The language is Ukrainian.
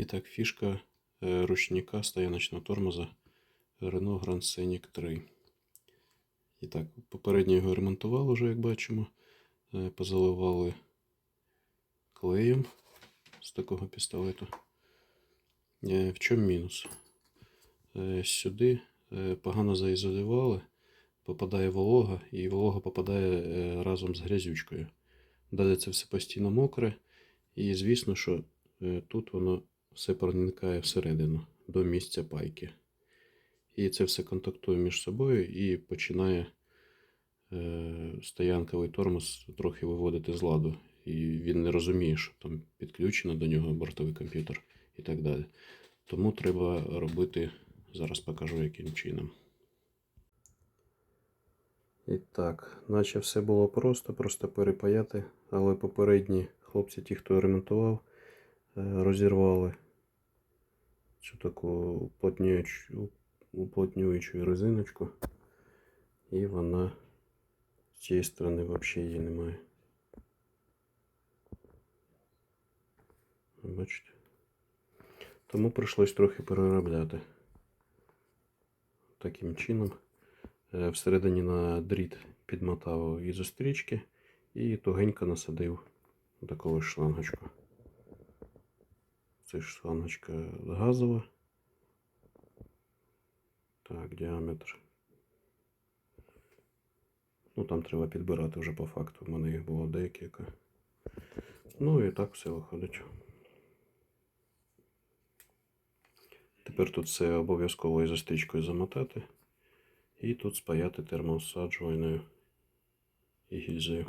І так, фішка е, ручника стояночного тормоза Renault Grand Scenic 3. І так, попередньо його ремонтували вже, як бачимо. Е, Позаливали клеєм з такого пістолету. Е, В чому мінус? Сюди погано заізолювали, попадає волога, і волога попадає разом з грязючкою. Далі це все постійно мокре, і звісно, що тут воно все проникає всередину до місця пайки. І це все контактує між собою і починає е, стоянковий тормоз трохи виводити з ладу. І він не розуміє, що там підключено до нього бортовий комп'ютер і так далі. Тому треба робити, зараз покажу яким чином. І так, наче все було просто, просто перепаяти, але попередні хлопці, ті, хто ремонтував, е, розірвали цю таку уплотнюючу, уплотнюючу резиночку, і вона з цієї сторони взагалі її немає. Бачите? Тому прийшлось трохи переробляти. Таким чином. Е, Всередині на дріт підмотав ізострічки і тугенько насадив таку шлангочку. Це ж шлангочка газова. Так, діаметр. Ну там треба підбирати вже по факту. У мене їх було декілька. Ну і так все виходить. Тепер тут все обов'язково ізострічкою замотати. І тут спаяти термоусаджувальною і гільзою.